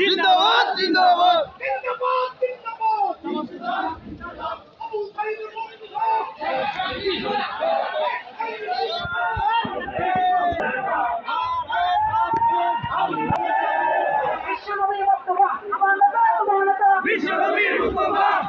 জিন্দাবাদ জিন্দাবাদ বিশ্বনবীর বক্তব্য আমার নেতা তোমার নেতা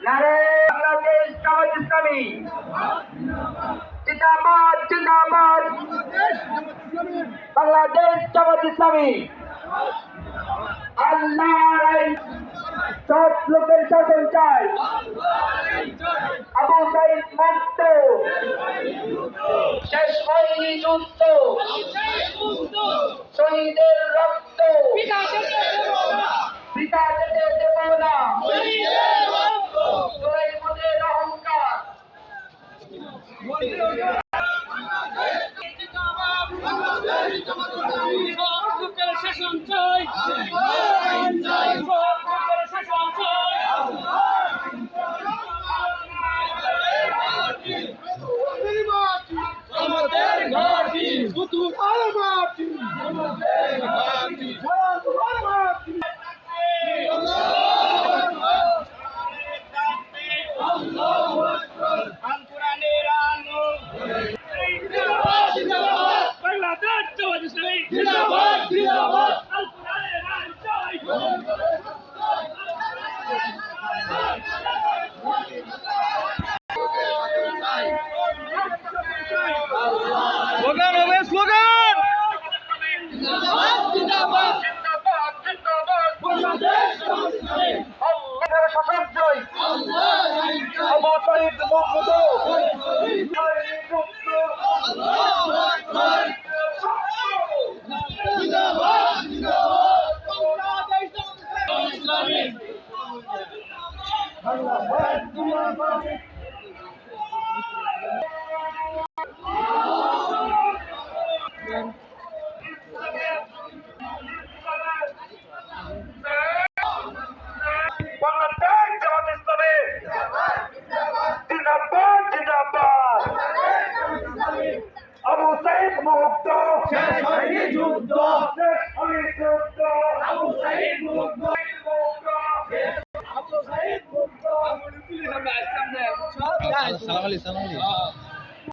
নারে বাংলাদেশ জামাত ইসলামী জিন্দাবাদ বাংলাদেশ জামাত ইসলামী আল্লাহ সব লোকের শাসন চাই। আবু সাইদ মুক্ত। শেষ হয়নি যুদ্ধ। শহীদের রক্ত। পিতা যেতে দেব না জোরাই মোদের অহংকার সব লোকের শাসন চাই সব লোকের শাসন চাই আমাদের ঘাটি নতুন আর মাটি আমাদের ঘাটি আর মাটি বাংলাদেশ জামাত ইসলামী জিন্দাবাদ জিন্দাবাদ আল কোরআনের আইন চাই স্লোগান হবে স্লোগান। শাসন চাই আবু সাইদ মুক্ত বাংলাদেশ সালাম আলাইকুম সালাম আলাইকুম